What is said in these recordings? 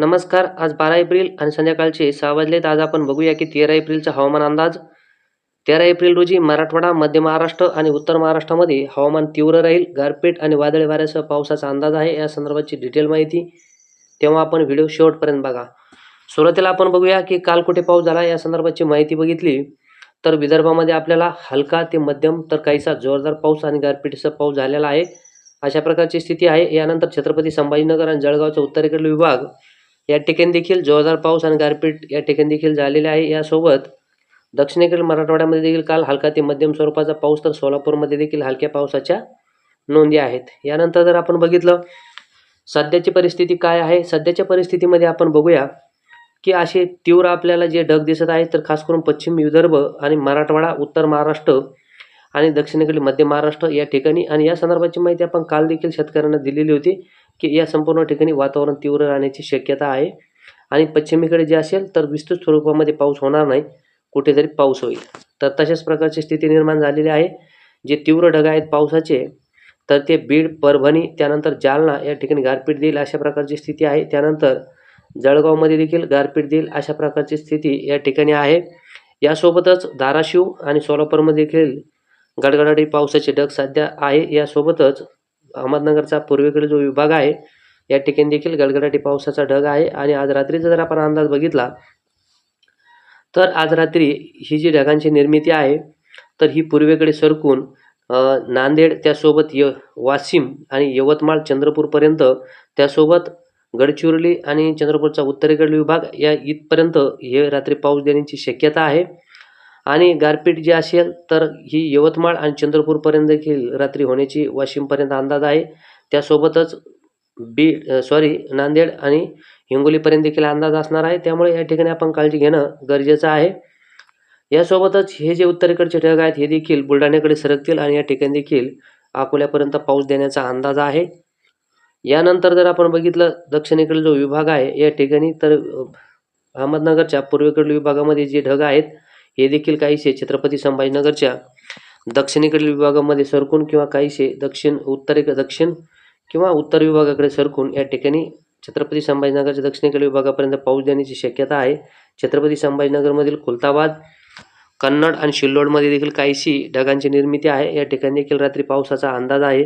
नमस्कार आज बारा एप्रिल आणि संध्याकाळचे सहा वाजलेत. आज आपण बघूया की तेरा एप्रिलचा हवामान अंदाज. तेरा एप्रिल रोजी मराठवाडा मध्य महाराष्ट्र आणि उत्तर महाराष्ट्रामध्ये हवामान तीव्र राहील. गारपीट आणि वादळी वाऱ्यासह पावसाचा अंदाज आहे. या संदर्भाची डिटेल माहिती तेव्हा आपण व्हिडिओ शेवटपर्यंत बघा. सुरुवातीला आपण बघूया की काल कुठे पाऊस झाला या संदर्भाची माहिती बघितली. तर विदर्भामध्ये आपल्याला हलका ते मध्यम तर काहीसा जोरदार पाऊस आणि गारपीटीचा पाऊस झालेला आहे. अशा प्रकारची स्थिती आहे. यानंतर छत्रपती संभाजीनगर आणि जळगावचा उत्तरेकडील विभाग या ठिकाणी देखील जोरदार पाऊस आणि गारपीट या ठिकाणी देखील झालेले आहे. यासोबत दक्षिणेकडील मराठवाड्यामध्ये देखील काल हलका ते मध्यम स्वरूपाचा पाऊस तर सोलापूरमध्ये देखील हलक्या पावसाच्या नोंदी आहेत. यानंतर जर आपण बघितलं सध्याची परिस्थिती काय आहे? सध्याच्या परिस्थितीमध्ये आपण बघूया की असे तीव्र आपल्याला जे ढग दिसत आहेत तर खास करून पश्चिम विदर्भ आणि मराठवाडा उत्तर महाराष्ट्र आणि दक्षिणेकडील मध्य महाराष्ट्र या ठिकाणी. आणि या संदर्भाची माहिती आपण काल देखील शेतकऱ्यांना दिलेली होती. की या संपूर्ण ठिकाणी वातावरण तीव्र राहण्याची शक्यता आहे. आणि पश्चिमेकडे जे असेल तर विस्तृत स्वरूपामध्ये पाऊस होणार नाही. कुठेतरी पाऊस होईल. तर तशाच प्रकारची स्थिती निर्माण झालेली आहे. जे तीव्र ढग आहेत पावसाचे तर ते बीड परभणी त्यानंतर जालना या ठिकाणी गारपीट देईल अशा प्रकारची स्थिती आहे. त्यानंतर जळगावमध्ये देखील गारपीट देईल अशा प्रकारची स्थिती या ठिकाणी आहे. यासोबतच धाराशिव आणि सोलापूरमध्ये देखील गडगडाटी पावसाचे ढग सध्या आहे. यासोबतच अहमदनगरचा पूर्वेकडील जो विभाग आहे या ठिकाणी देखील गडगडाटी पावसाचा ढग आहे आणि आज रात्रीचा जर आपण अंदाज बघितला तर आज रात्री ही जी ढगांची निर्मिती आहे तर ही पूर्वेकडे सरकून नांदेड त्यासोबत य वाशिम आणि यवतमाळ चंद्रपूरपर्यंत त्यासोबत गडचिरोली आणि चंद्रपूरचा उत्तरेकडील विभाग या इथपर्यंत हे रात्री पाऊस देण्याची शक्यता आहे. आणि गारपीट जी असेल तर ही यवतमाळ आणि चंद्रपूरपर्यंत देखील रात्री होण्याची वाशिमपर्यंत अंदाज आहे. त्यासोबतच बी सॉरी नांदेड आणि हिंगोलीपर्यंत देखील अंदाज असणार आहे. त्यामुळे या ठिकाणी आपण काळजी घेणं गरजेचं आहे. यासोबतच हे जे उत्तरेकडचे ढग आहेत हे देखील बुलढाण्याकडे सरकतील आणि या ठिकाणी देखील अकोल्यापर्यंत पाऊस देण्याचा अंदाज आहे. यानंतर जर आपण बघितलं दक्षिणेकडील जो विभाग आहे या ठिकाणी तर अहमदनगरच्या पूर्वेकडील विभागामध्ये जे ढग आहेत हे देखील काहीसे छत्रपती संभाजीनगरच्या दक्षिणेकडील विभागामध्ये सरकून किंवा काहीसे दक्षिण उत्तरे दक्षिण किंवा उत्तर विभागाकडे सरकून या ठिकाणी छत्रपती संभाजीनगरच्या दक्षिणेकडील विभागापर्यंत पाऊस देण्याची शक्यता आहे. छत्रपती संभाजीनगरमधील खुलताबाद कन्नड आणि शिल्लोडमध्ये देखील काहीशी ढगांची निर्मिती आहे. या ठिकाणी देखील रात्री पावसाचा अंदाज आहे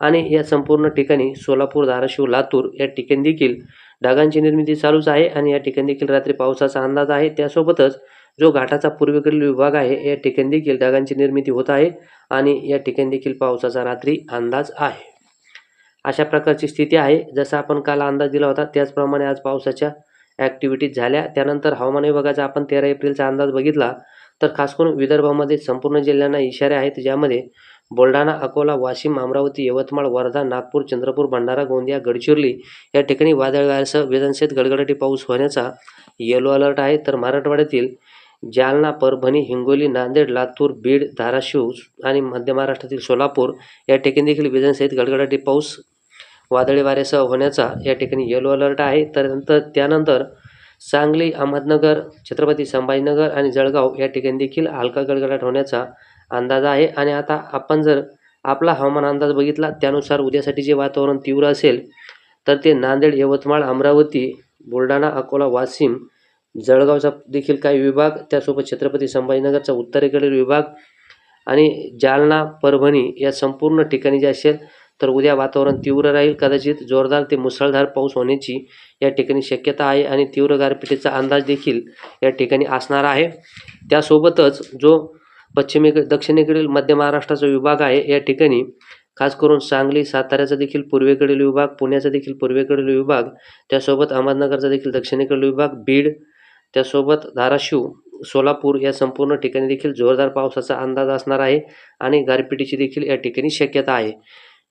आणि या संपूर्ण ठिकाणी सोलापूर धाराशिव लातूर या ठिकाणी देखील ढगांची निर्मिती चालूच आहे आणि या ठिकाणी देखील रात्री पावसाचा अंदाज आहे. त्यासोबतच जो घाटाचा पूर्वेकडील विभाग आहे या ठिकाणी देखील ढगांची निर्मिती होत आहे आणि या ठिकाणी देखील पावसाचा रात्री अंदाज आहे. अशा प्रकारची स्थिती आहे. जसा आपण काल अंदाज दिला होता त्याचप्रमाणे आज पावसाच्या ॲक्टिव्हिटीज झाल्या. त्यानंतर हवामान विभागाचा आपण तेरा एप्रिलचा अंदाज बघितला. तर खास करून विदर्भामध्ये संपूर्ण जिल्ह्यांना इशारे आहेत ज्यामध्ये बुलढाणा अकोला वाशिम अमरावती यवतमाळ वर्धा नागपूर चंद्रपूर भंडारा गोंदिया गडचिरोली या ठिकाणी वादळ वाऱ्यासह विधानसभेत गडगडाटी पाऊस होण्याचा येलो अलर्ट आहे. तर मराठवाड्यातील जालना परभणी हिंगोली नांदेड लातूर बीड धाराशिव आणि मध्य महाराष्ट्रातील सोलापूर या ठिकाणी देखील विधानसभेत गडगडाटी पाऊस वादळी वाऱ्यासह होण्याचा या ठिकाणी येलो अलर्ट आहे. तर नंतर त्यानंतर सांगली अहमदनगर छत्रपती संभाजीनगर आणि जळगाव या ठिकाणी देखील हलका गडगडाट होण्याचा अंदाज आहे. आणि आता आपण जर आपला हवामान अंदाज बघितला त्यानुसार उद्यासाठी जे वातावरण तीव्र असेल तर ते नांदेड यवतमाळ अमरावती बुलढाणा अकोला वाशिम जळगावचा देखील काही विभाग त्यासोबत छत्रपती संभाजीनगरचा उत्तरेकडील विभाग आणि जालना परभणी या संपूर्ण ठिकाणी जे असेल तर उद्या वातावरण तीव्र राहील. कदाचित जोरदार ते मुसळधार पाऊस होण्याची या ठिकाणी शक्यता आहे आणि तीव्र गारपिटीचा अंदाज देखील या ठिकाणी असणार आहे. त्यासोबतच जो पश्चिमेकडे दक्षिणेकडील मध्य महाराष्ट्राचा विभाग आहे या ठिकाणी खास करून सांगली साताऱ्याचा देखील पूर्वेकडील विभाग पुण्याचा देखील पूर्वेकडील विभाग त्यासोबत अहमदनगरचा देखील दक्षिणेकडील विभाग बीड त्यासोबत धाराशिव सोलापूर या संपूर्ण ठिकाणी देखील जोरदार पावसाचा अंदाज असणार आहे आणि गारपिटीची देखील या ठिकाणी शक्यता आहे.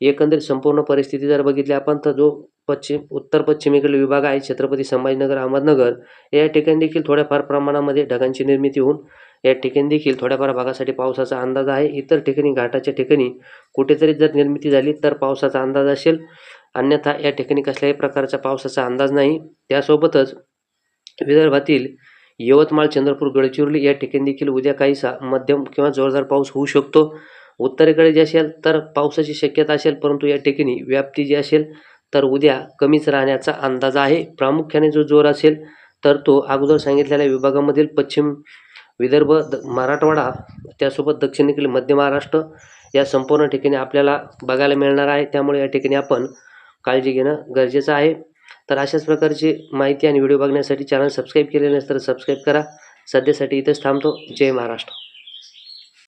एकंदरीत संपूर्ण परिस्थिती जर बघितली आपण तर जो पश्चिम उत्तर पश्चिमेकडील विभाग आहे छत्रपती संभाजीनगर अहमदनगर या ठिकाणी देखील थोड्याफार प्रमाणामध्ये ढगांची निर्मिती होऊन या ठिकाणी देखील थोड्याफार भागासाठी पावसाचा अंदाज आहे. इतर ठिकाणी घाटाच्या ठिकाणी कुठेतरी जर निर्मिती झाली तर पावसाचा अंदाज असेल. अन्यथा या ठिकाणी कसल्याही प्रकारचा पावसाचा अंदाज नाही. त्यासोबतच विदर्भातील यवतमाळ चंद्रपूर गडचिरोली या ठिकाणी देखील उद्या काहीसा मध्यम किंवा जोरदार पाऊस होऊ शकतो. उत्तरेकडे जे असेल तर पावसाची शक्यता असेल परंतु या ठिकाणी व्याप्ती जी असेल तर उद्या कमीच राहण्याचा अंदाज आहे. प्रामुख्याने जो जोर असेल तर तो अगोदर सांगितलेल्या विभागामधील पश्चिम विदर्भ द मराठवाडा त्यासोबत दक्षिणेकडील मध्य महाराष्ट्र या संपूर्ण ठिकाणी आपल्याला बघायला मिळणार आहे. त्यामुळे या ठिकाणी आपण काळजी घेणं गरजेचं आहे. तर अशाच प्रकारची माहिती आणि व्हिडिओ बघण्यासाठी चॅनल सबस्क्राईब केले नसेल तर सबस्क्राईब करा. सध्यासाठी इथेच थांबतो. जय महाराष्ट्र.